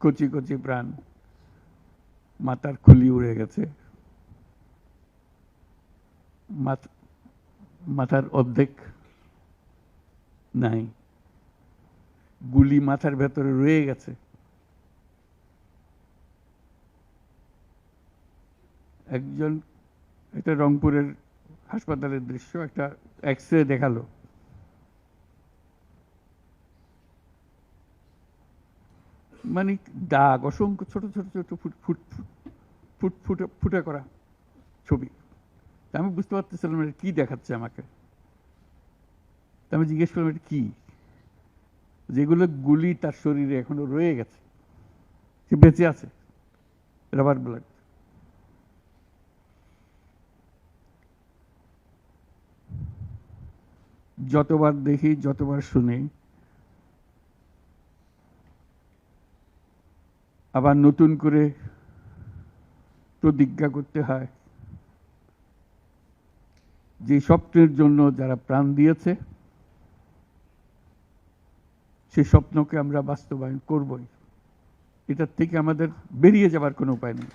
কচি কচি প্রাণ। মাথার খুলি উড়ে গেছে। মাথ- মাথার অর্ধেক নাই। গুলি মাথার ভেতরে রয়ে গেছে। একজন এটা রংপুরের হাসপাতালের দৃশ্য, একটা এক্স রে দেখাল। মানে দাগ, অসংখ্য ছোট ছোট ছোট ফুট ফুট ফুট ফুট, ফুটে করা ছবি। আমি বুঝতে পারতেছিলাম এটা কি দেখাচ্ছে আমাকে। আমি জিজ্ঞেস করলাম, এটা কি? যেগুলো গুলি তার শরীরে এখনও রয়ে গেছে সে বেঁচে আছে রাবার ব্লাড যতবার দেখি, যতবার শুনি আবার নতুন করে প্রতিজ্ঞা করতে হয়। যে স্বপ্নের জন্য যারা প্রাণ দিয়েছে, সে স্বপ্নকে আমরা বাস্তবায়ন করবই। এটার থেকে আমাদের বেরিয়ে যাবার কোনো উপায় নেই।